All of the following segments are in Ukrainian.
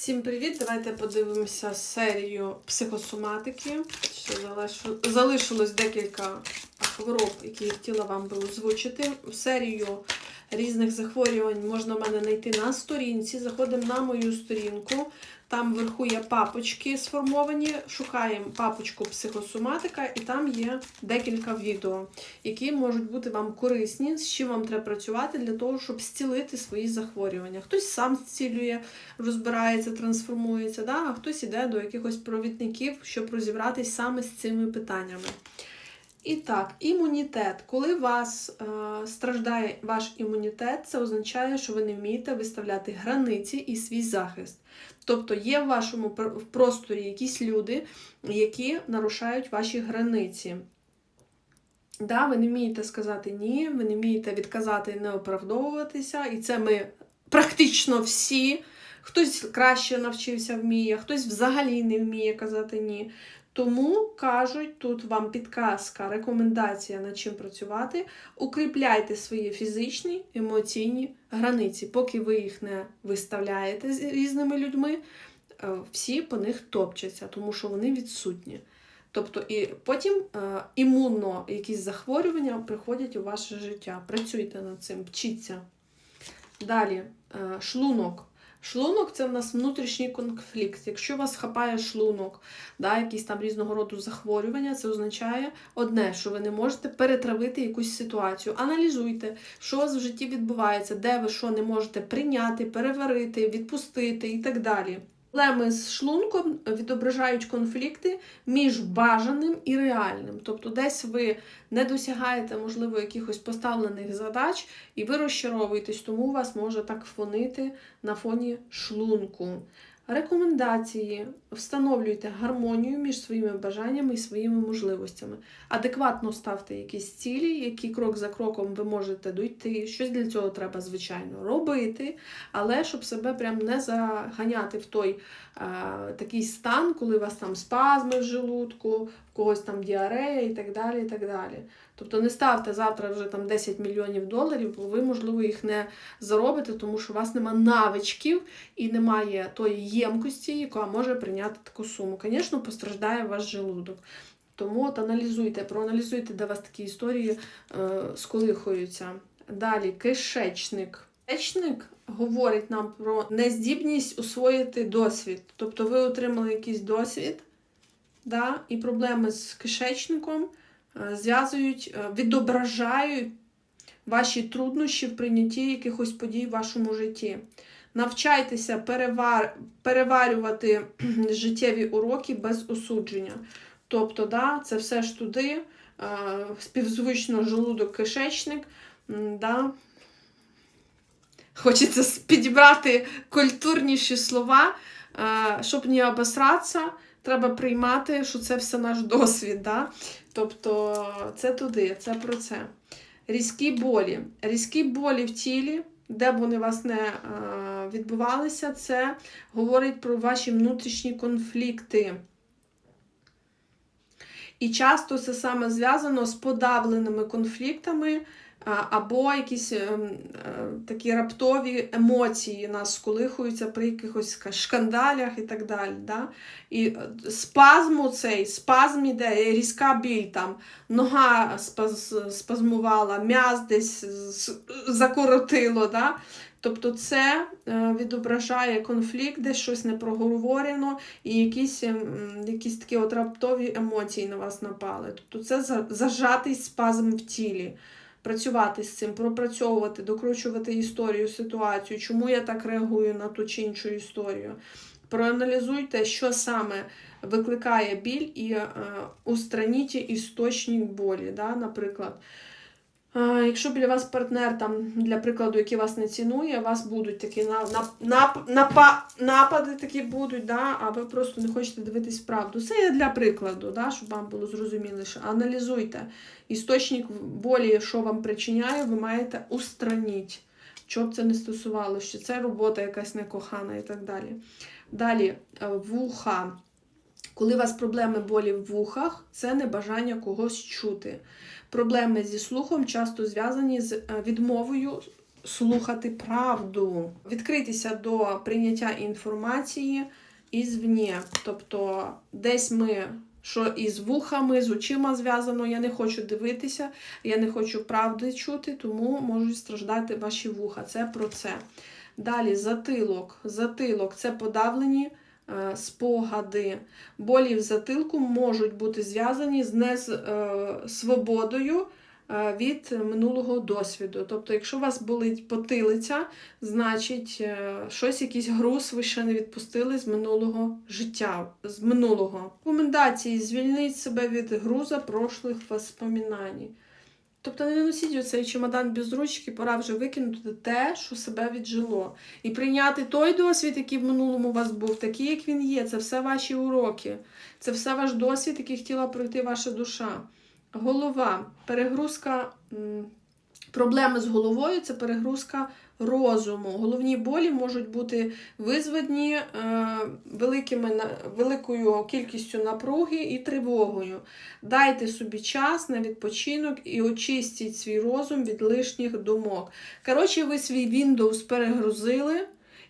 Всім привіт! Давайте подивимося серію психосоматики. Ще залишилось декілька хвороб, які я хотіла вам би озвучити. Серію різних захворювань можна в мене знайти на сторінці. Заходимо на мою сторінку. Там вверху є папочки сформовані. Шукаємо папочку психосоматика, і там є декілька відео, які можуть бути вам корисні, з чим вам треба працювати для того, щоб зцілити свої захворювання. Хтось сам зцілює, розбирається, трансформується, да? а хтось іде до якихось провідників, щоб розібратись саме з цими питаннями. І так, імунітет. Коли вас е, страждає ваш імунітет, це означає, що ви не вмієте виставляти границі і свій захист. Тобто є в вашому просторі якісь люди, які нарушають ваші границі. Да, ви не вмієте сказати ні, ви не вмієте відказати і не оправдовуватися, і це ми практично всі. Хтось краще навчився вміє, хтось взагалі не вміє казати ні. Тому кажуть, тут вам підказка, рекомендація над чим працювати. Укріпляйте свої фізичні, емоційні границі. Поки ви їх не виставляєте з різними людьми, е, всі по них топчаться, тому що вони відсутні. Тобто, і потім е, імунно якісь захворювання приходять у ваше життя. Працюйте над цим, вчіться. Далі, е, шлунок. Шлунок це в нас внутрішній конфлікт. Якщо вас хапає шлунок, да, якісь там різного роду захворювання, це означає одне, що ви не можете перетравити якусь ситуацію. Аналізуйте, що у вас в житті відбувається, де ви що не можете прийняти, переварити, відпустити і так далі. Проблеми з шлунком відображають конфлікти між бажаним і реальним. Тобто, десь ви не досягаєте, можливо, якихось поставлених задач, і ви розчаровуєтесь, тому у вас може так фонити на фоні шлунку. Рекомендації: встановлюйте гармонію між своїми бажаннями і своїми можливостями. Адекватно ставте якісь цілі, які крок за кроком ви можете дойти. Щось для цього треба, звичайно, робити, але щоб себе прям не заганяти в той а, такий стан, коли у вас там спазми в желудку, в когось там діарея і так далі. і так далі. Тобто не ставте завтра вже там 10 мільйонів доларів, бо ви, можливо, їх не заробите, тому що у вас нема навичків і немає тої ємкості, яка може прийняти таку суму. Звісно, постраждає ваш желудок. Тому от аналізуйте, проаналізуйте, де вас такі історії е, сколихуються. Далі, кишечник. Кишечник говорить нам про нездібність усвоїти досвід. Тобто ви отримали якийсь досвід, да, і проблеми з кишечником зв'язують, е, відображають ваші труднощі в прийнятті якихось подій в вашому житті. Навчайтеся перевар... переварювати життєві уроки без осудження. Тобто, да, це все ж туди, е, співзвучно желудок кишечник. Да. Хочеться підібрати культурніші слова, е, щоб не обосратися, треба приймати, що це все наш досвід. Да? Тобто це туди, це про це. Різкі болі. Різкі болі в тілі, де б вони вас не е, відбувалися, це говорить про ваші внутрішні конфлікти. І часто це саме зв'язано з подавленими конфліктами або якісь ем, е, такі раптові емоції нас сколихуються при якихось шкандалях і так далі. Да? І е, спазм цей, спазм іде, різка біль там, нога спазмувала, м'яз десь закоротило. Да? Тобто це е, відображає конфлікт, де щось не проговорено, і якісь, ем, якісь такі от раптові емоції на вас напали. Тобто це зажатий спазм в тілі. Працювати з цим, пропрацьовувати, докручувати історію, ситуацію, чому я так реагую на ту чи іншу історію. Проаналізуйте, що саме викликає біль, і е, устраніть істочник болі. Да? Наприклад, якщо біля вас партнер, там, для прикладу, який вас не цінує, у вас будуть такі на, на, нап, напа, напади такі будуть, да? а ви просто не хочете дивитись правду. Це є для прикладу, да? щоб вам було зрозуміліше. Аналізуйте. Істочник болі, що вам причиняє, ви маєте устранити. Що б це не стосувалося, що це робота якась некохана і так далі. Далі, е, вуха. Коли у вас проблеми болі в вухах, це небажання когось чути. Проблеми зі слухом часто зв'язані з е, відмовою слухати правду, відкритися до прийняття інформації ізвні. Тобто, десь ми. Що із вухами, з очима зв'язано, я не хочу дивитися, я не хочу правди чути, тому можуть страждати ваші вуха. Це про це. Далі затилок. Затилок це подавлені спогади. Болі в затилку можуть бути зв'язані з несвободою е, від минулого досвіду. Тобто, якщо у вас болить потилиця, значить е, щось, якийсь груз ви ще не відпустили з минулого життя, з минулого. Рекомендації звільніть себе від груза прошлих воспоминань. Тобто не носіть оцей чемодан без ручки, пора вже викинути те, що себе віджило. І прийняти той досвід, який в минулому у вас був, такий, як він є. Це все ваші уроки, це все ваш досвід, який хотіла пройти ваша душа. Голова, перегрузка, проблеми з головою це перегрузка розуму. Головні болі можуть бути визвані е, великими, великою кількістю напруги і тривогою. Дайте собі час на відпочинок і очистіть свій розум від лишніх думок. Коротше, ви свій Windows перегрузили.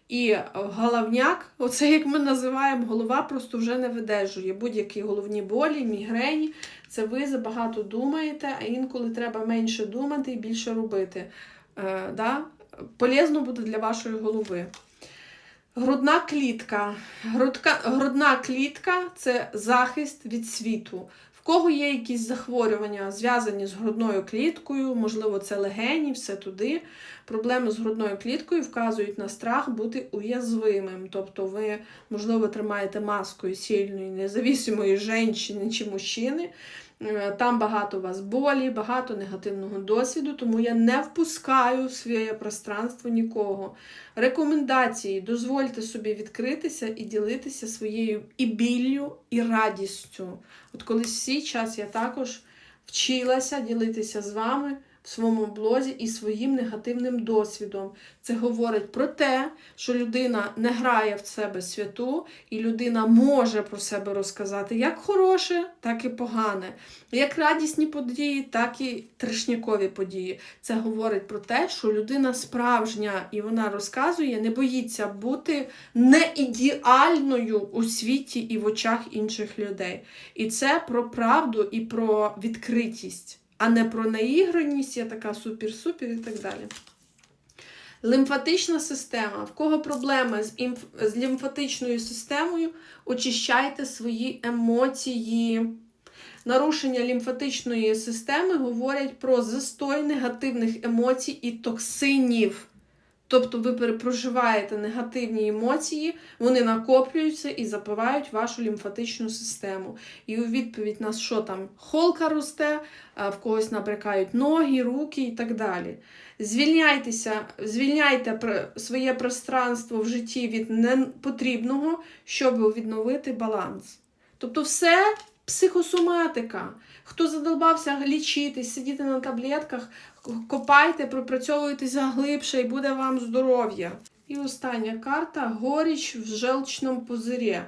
І головняк, оце як ми називаємо, голова просто вже не видержує. Будь-які головні болі, мігрені. Це ви забагато думаєте, а інколи треба менше думати і більше робити. Е, да? Полезно буде для вашої голови. Грудна клітка. Грудка, грудна клітка це захист від світу. В кого є якісь захворювання, зв'язані з грудною кліткою, можливо, це легені, все туди. Проблеми з грудною кліткою вказують на страх бути уязвимим. Тобто ви, можливо, тримаєте маскою сильної, независимої жінки чи мужчини. Е, Там багато у вас болі, багато негативного досвіду, тому я не впускаю в своє пространство нікого. Рекомендації: дозвольте собі відкритися і ділитися своєю і біллю, і радістю. От колись всі час я також вчилася ділитися з вами в своєму блозі і своїм негативним досвідом. Це говорить про те, що людина не грає в себе святу, і людина може про себе розказати як хороше, так і погане, як радісні події, так і трешнякові події. Це говорить про те, що людина справжня і вона розказує, не боїться бути не ідеальною у світі і в очах інших людей. І це про правду і про відкритість, а не про наіграність, я така супер-супер і так далі. Лімфатична система. В кого проблеми з, імф... з лімфатичною системою, очищайте свої емоції. Нарушення лімфатичної системи говорять про застой негативних емоцій і токсинів. Тобто ви перепроживаєте негативні емоції, вони накоплюються і запивають вашу лімфатичну систему. І у відповідь на що там холка росте, в когось набрякають ноги, руки і так далі. Звільняйтеся, звільняйте своє пространство в житті від непотрібного, щоб відновити баланс. Тобто, все психосоматика. Хто задолбався лічитись, сидіти на таблетках, копайте, пропрацьовуйтеся глибше і буде вам здоров'я. І остання карта горіч в желчному пузирі.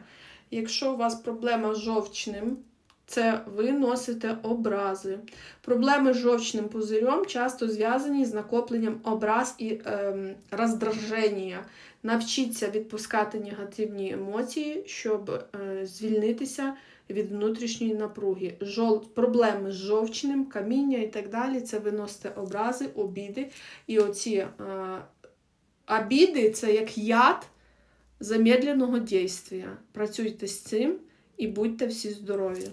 Якщо у вас проблема з жовчним, це ви носите образи. Проблеми з жовчним пузирем часто зв'язані з накопленням образ і ем, роздраження. Навчіться відпускати негативні емоції, щоб е, звільнитися від внутрішньої напруги. Жол... Проблеми з жовчним, каміння і так далі. Це виносите образи, обіди. І оці е, обіди це як яд замедленого дійства. Працюйте з цим і будьте всі здорові.